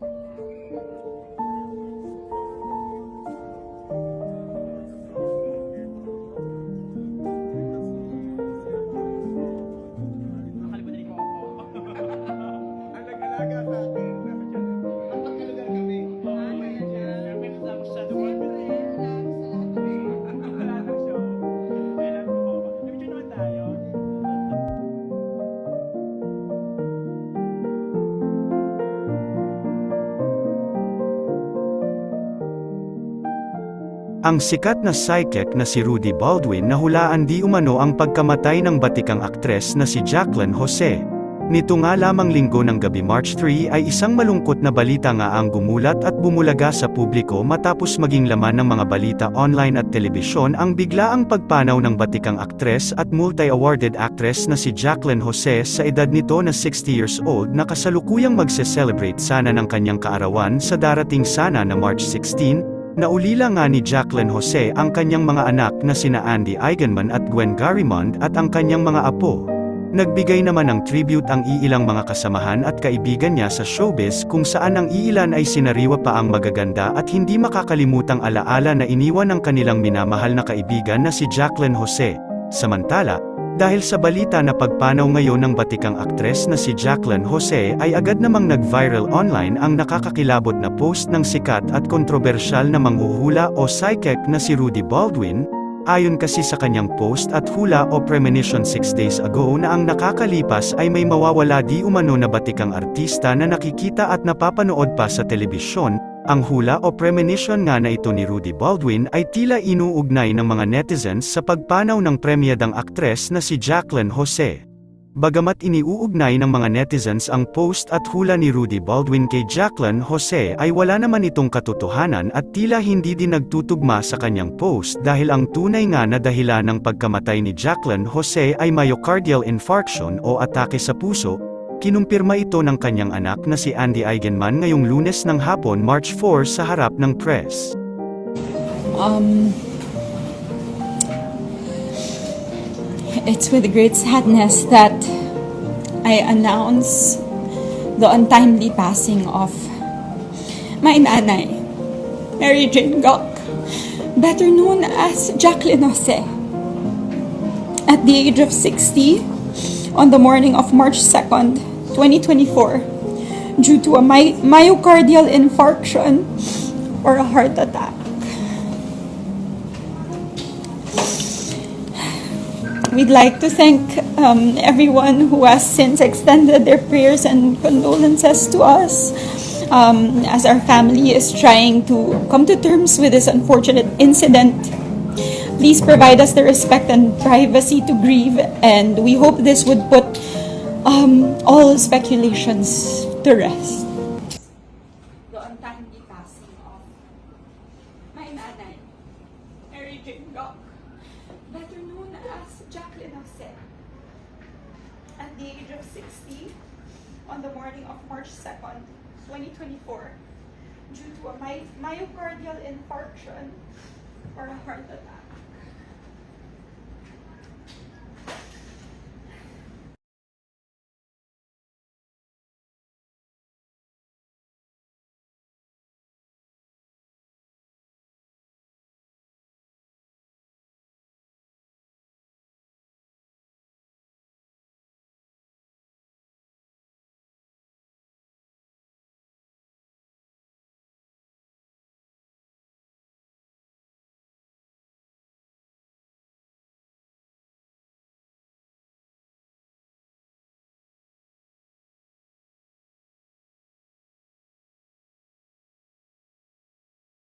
Música Ang sikat na psychic na si Rudy Baldwin nahulaan di umano ang pagkamatay ng batikang aktres na si Jacqueline Jose. Nito nga lamang linggo ng gabi March 3 ay isang malungkot na balita nga ang gumulat at bumulaga sa publiko matapos maging laman ng mga balita online at telebisyon ang biglaang pagpanaw ng batikang aktres at multi-awarded actress na si Jacqueline Jose sa edad nito na 60 years old na kasalukuyang magse-celebrate sana ng kanyang kaarawan sa darating sana na March 16, Naulila nga ni Jacqueline Jose ang kanyang mga anak na sina Andy Eigenman at Gwen Garimond at ang kanyang mga apo. Nagbigay naman ng tribute ang iilang mga kasamahan at kaibigan niya sa showbiz kung saan ang iilan ay sinariwa pa ang magaganda at hindi makakalimutang alaala na iniwan ng kanilang minamahal na kaibigan na si Jacqueline Jose. Samantala, dahil sa balita na pagpanaw ngayon ng batikang aktres na si Jacqueline Jose ay agad namang nag-viral online ang nakakakilabot na post ng sikat at kontrobersyal na manghuhula o psychic na si Rudy Baldwin, ayon kasi sa kanyang post at hula o premonition 6 days ago na ang nakakalipas ay may mawawala di umano na batikang artista na nakikita at napapanood pa sa telebisyon, ang hula o premonition nga na ito ni Rudy Baldwin ay tila inuugnay ng mga netizens sa pagpanaw ng premyadang aktres na si Jacqueline Jose. Bagamat iniuugnay ng mga netizens ang post at hula ni Rudy Baldwin kay Jacqueline Jose ay wala naman itong katotohanan at tila hindi din nagtutugma sa kanyang post dahil ang tunay nga na dahilan ng pagkamatay ni Jacqueline Jose ay myocardial infarction o atake sa puso, kinumpirma ito ng kanyang anak na si Andy Eigenman ngayong lunes ng hapon March 4 sa harap ng press. Um, it's with great sadness that I announce the untimely passing of my nanay, Mary Jane Gok, better known as Jacqueline Jose. At the age of 60, on the morning of March 2nd, 2024, due to a my- myocardial infarction or a heart attack. We'd like to thank um, everyone who has since extended their prayers and condolences to us um, as our family is trying to come to terms with this unfortunate incident. Please provide us the respect and privacy to grieve, and we hope this would put um, all speculations to rest. The untimely passing of my nanay, Mary Jane better known as Jacqueline Jose. At the age of 60, on the morning of March 2nd, 2024, due to a my- myocardial infarction or a heart attack.